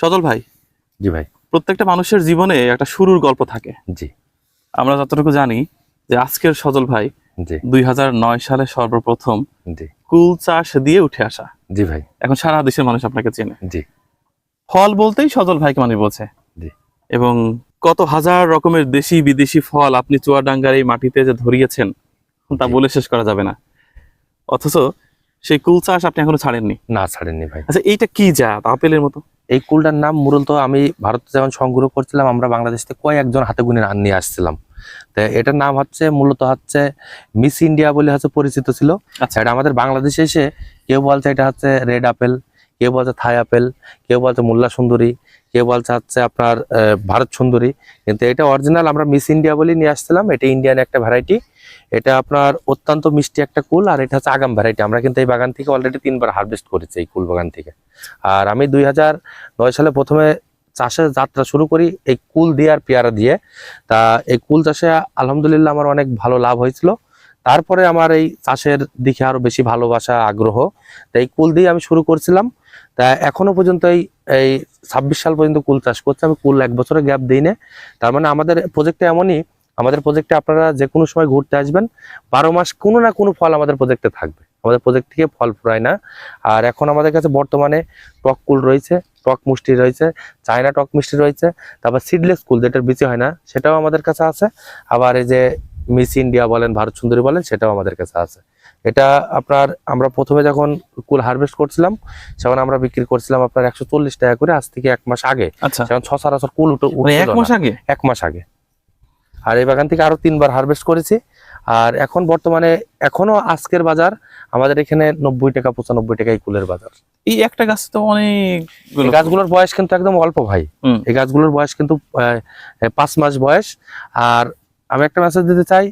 সজল ভাই জি ভাই। প্রত্যেকটা মানুষের জীবনে একটা শুরুর গল্প থাকে। জি। আমরা যতটুকু জানি যে আজকের সজল ভাই জি। দুই হাজার নয় সালে সর্বপ্রথম জি। কুল চাষ দিয়ে উঠে আসা। জি ভাই। এখন সারা দেশের মানুষ আপনাকে চেনে। জি। ফল বলতেই সজল ভাইকে মানুষ বলছে জি। এবং কত হাজার রকমের দেশি বিদেশি ফল আপনি চুয়াডাঙ্গার এই মাটিতে যে ধরিয়েছেন তা বলে শেষ করা যাবে না। অথচ সেই কুল চাষ আপনি এখনও ছাড়েননি। না ছাড়েননি ভাই। আচ্ছা এইটা কি জাত? আপেলের মতো? এই কুলটার নাম মূলত আমি ভারত যখন সংগ্রহ করছিলাম আমরা বাংলাদেশ থেকে কয়েকজন হাতে গুনে আন- নিয়ে আসছিলাম। তো এটার নাম হচ্ছে মূলত হচ্ছে মিস ইন্ডিয়া বলে হচ্ছে পরিচিত ছিল। আচ্ছা। এটা আমাদের বাংলাদেশে এসে কেউ বলছে এটা হচ্ছে রেড আপেল কেউ বলছে থাই আপেল কেউ বলছে মোল্লা সুন্দরী কেউ বলছে হচ্ছে আপনার ভারত সুন্দরী। কিন্তু এটা অরিজিনাল আমরা মিস ইন্ডিয়া বলে নিয়ে আসছিলাম। এটা ইন্ডিয়ান একটা ভ্যারাইটি এটা আপনার অত্যন্ত মিষ্টি একটা কুল, আর এটা হচ্ছে আগাম ভ্যারাইটি আমরা কিন্তু এই বাগান থেকে অলরেডি তিনবার হারভেস্ট করেছি এই কুল বাগান থেকে। আর আমি দুই হাজার নয় সালে প্রথমে চাষের যাত্রা শুরু করি এই কুল দিয়ে আর পেয়ারা দিয়ে। তা এই কুল চাষে আলহামদুলিল্লাহ আমার অনেক ভালো লাভ হয়েছিল। তারপরে আমার এই চাষের দিকে আরও বেশি ভালোবাসা, আগ্রহ। তা এই কুল দিয়ে আমি শুরু করছিলাম। তা এখনও পর্যন্ত এই এই ছাব্বিশ সাল পর্যন্ত কুল চাষ করছি। আমি কুল এক বছরে গ্যাপ দিই না তার মানে আমাদের প্রজেক্টটা এমনই আমাদের প্রজেক্টে আপনারা যে কোনো সময় ঘুরতে আসবেন বারো মাস কোনো না কোনো ফল আমাদের প্রজেক্টে থাকবে। আমাদের প্রজেক্ট থেকে ফল ফুরায় না। আর এখন আমাদের কাছে বর্তমানে টক কুল রয়েছে টক মিষ্টি রয়েছে চায়না টক মিষ্টি রয়েছে তারপর সিডলেস কুল যেটার বিচি হয় না সেটাও আমাদের কাছে আছে। আবার এই যে মিস ইন্ডিয়া বলেন ভারত সুন্দরী বলেন সেটাও আমাদের কাছে আছে। এটা আপনার আমরা প্রথমে যখন কুল হারভেস্ট করছিলাম তখন আমরা বিক্রি করছিলাম আপনার একশো চল্লিশ টাকা করে আজ থেকে এক মাস আগে। আচ্ছা। যখন ছ সারাছর কুল উঠে মানে এক মাস আগে? এক মাস আগে। আর এই বাগান থেকে আরও তিনবার হারভেস্ট করেছি। আর এখন বর্তমানে এখনও আজকের বাজার আমাদের এখানে নব্বই টাকা পঁচানব্বই টাকা এই কুলের বাজার। এই একটা গাছ তো অনেক গাছগুলোর বয়স কিন্তু একদম অল্প ভাই। এই গাছগুলোর বয়স কিন্তু পাঁচ মাস বয়স। আর আমি একটা মেসেজ দিতে চাই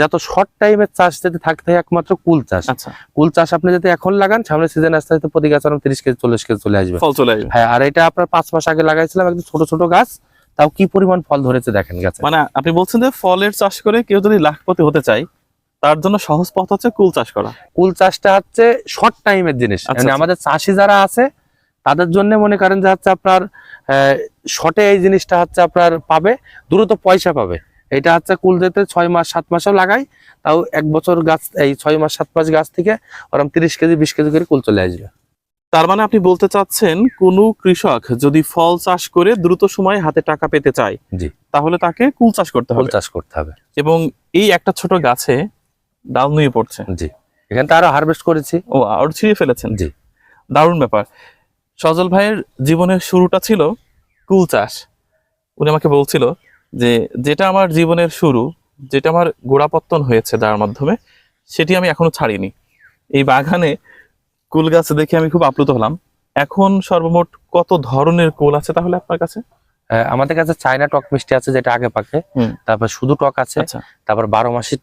যত শর্ট টাইমের চাষ যদি থাকতে হয় একমাত্র কুল চাষ। আচ্ছা। কুল চাষ আপনি যদি এখন লাগান সামনে সিজন আস্তে আস্তে প্রতি গাছ আরও তিরিশ কেজি চল্লিশ কেজি চলে আসবে। হ্যাঁ আর এটা আপনার পাঁচ মাস আগে লাগাইছিলাম একদম ছোট ছোট গাছ। তাও কি পরিমাণ ফল ধরেছে দেখেন গাছে? মানে আপনি বলছেন যে ফলের চাষ করে কেউ যদি লাখপতি হতে চায় তার জন্য সহজ পথ হচ্ছে কুল চাষ করা। কুল চাষটা হচ্ছে শর্ট টাইমের জিনিস। আচ্ছা, মানে আচ্ছা। আমাদের চাষি যারা আছে তাদের জন্য মনে করেন যে হচ্ছে আপনার শর্টে এই জিনিসটা হচ্ছে আপনার পাবে দ্রুত পয়সা পাবে। এটা হচ্ছে কুল যেতে ছয় মাস সাত মাসও লাগাই তাও এক বছর গাছ এই ছয় মাস সাত মাস গাছ থেকে ওরকম তিরিশ কেজি বিশ কেজি করে কুল চলে আসবে। তার মানে আপনি বলতে চাচ্ছেন কোনো কৃষক যদি ফল চাষ করে দ্রুত সময়ে হাতে টাকা পেতে চায় জি। তাহলে তাকে কুল চাষ করতে কুল হবে। চাষ করতে হবে। এবং এই একটা ছোট গাছে ডাল নুয়ে পড়ছে। জি। এখানে তো আরও হারভেস্ট করেছি। ও আর ছিঁড়ে ফেলেছেন। জি। দারুণ ব্যাপার। সজল ভাইয়ের জীবনের শুরুটা ছিল কুল চাষ। উনি আমাকে বলছিল যে যেটা আমার জীবনের শুরু যেটা আমার গোড়াপত্তন হয়েছে যার মাধ্যমে সেটি আমি এখনও ছাড়িনি। এই বাগানে কুল গাছ দেখে আমি খুব আপ্লুত হলাম। এখন সর্বমোট কত ধরনের কুল আছে তাহলে আপনার কাছে? আমাদের কাছে চায়না টক মিষ্টি আছে যেটা আগে পাকে। তারপর শুধু টক আছে আচ্ছা। তারপর বারো মাসি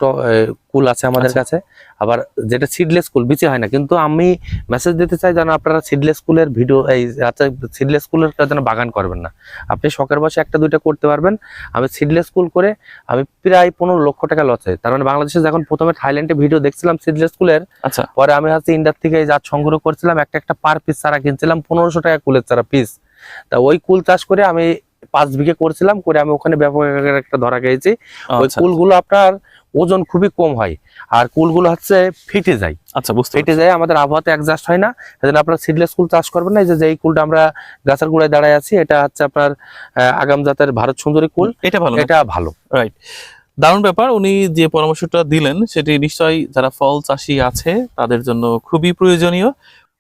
কুল আছে আমাদের আচ্ছা। কাছে। আবার যেটা সিডলেস কুল বিচি হয় না কিন্তু আমি মেসেজ দিতে চাই যেন আপনারা সিডলেস কুলের ভিডিও এই আচ্ছা সিডলেস কুলের যেন বাগান করবেন না। আপনি শখের বসে একটা দুইটা করতে পারবেন। আমি সিডলেস কুল করে আমি প্রায় পনেরো লক্ষ টাকা লস হয়। তার মানে বাংলাদেশে যখন প্রথমে থাইল্যান্ডে ভিডিও দেখছিলাম সিডলেস কুলের আচ্ছা। পরে আমি হচ্ছে ইন্ডিয়ার থেকে এই জাত সংগ্রহ করছিলাম একটা একটা পার পিস চারা কিনছিলাম পনেরোশো টাকা কুলের চারা পিস তা ওই কুল চাষ করে আমি পাঁচ বিঘে করছিলাম করে আমি ওখানে ব্যাপক একটা ধরা খেয়েছি। ওই আচ্ছা। কুলগুলো আপনার ওজন খুবই কম হয়। আর কুলগুলো হচ্ছে ফেটে যায়। আচ্ছা বুঝতে ফেটে যায় আমাদের আবহাওয়াতে অ্যাডজাস্ট হয় না। সেজন্য আপনার সিডলেস কুল চাষ করবেন না। এই যে যেই কুলটা আমরা গাছের গোড়ায় দাঁড়ায় আছি এটা হচ্ছে আপনার আগাম জাতের ভারত সুন্দরী কুল। এটা ভালো এটা ভালো। রাইট দারুণ ব্যাপার। উনি যে পরামর্শটা দিলেন সেটি নিশ্চয়ই যারা ফল চাষি আছে তাদের জন্য খুবই প্রয়োজনীয়।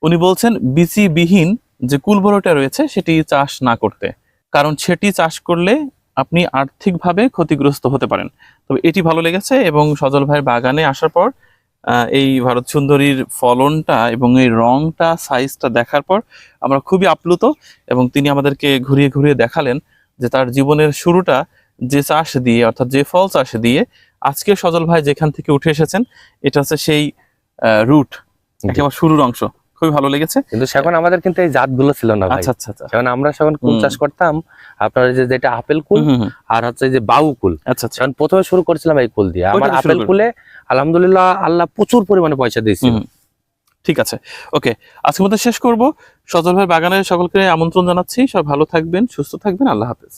উনি বলছেন বিচিবিহীন যে কুলবরটা রয়েছে সেটি চাষ না করতে। কারণ সেটি চাষ করলে আপনি আর্থিকভাবে ক্ষতিগ্রস্ত হতে পারেন। তবে এটি ভালো লেগেছে এবং সজল ভাইয়ের বাগানে আসার পর এই ভারত সুন্দরীর ফলনটা এবং এই রংটা সাইজটা দেখার পর আমরা খুবই আপ্লুত এবং তিনি আমাদেরকে ঘুরিয়ে ঘুরিয়ে দেখালেন যে তার জীবনের শুরুটা যে চাষ দিয়ে অর্থাৎ যে ফল চাষ দিয়ে আজকে সজল ভাই যেখান থেকে উঠে এসেছেন এটা হচ্ছে সেই রুট। একেবারে শুরুর অংশ। খুবই ভালো লেগেছে। কিন্তু সেখন আমাদের কিন্তু এই জাতগুলো ছিল না আচ্ছা আচ্ছা আচ্ছা। সেখন আমরা সেখন কুল চাষ করতাম। আপনার যে যেটা আপেল কুল। আর হচ্ছে যে বাউ কুল। আচ্ছা আচ্ছা। প্রথমে শুরু করেছিলাম এই কুল দিয়ে। আমার আপেল কুলে আলহামদুলিল্লাহ আল্লাহ প্রচুর পরিমাণে পয়সা দিয়েছিল। হুম। ঠিক আছে। ওকে আজকের মধ্যে শেষ করব। সজল ভাই বাগানের সকলকে আমন্ত্রণ জানাচ্ছি। সব ভালো থাকবেন সুস্থ থাকবেন। আল্লাহ হাফেজ।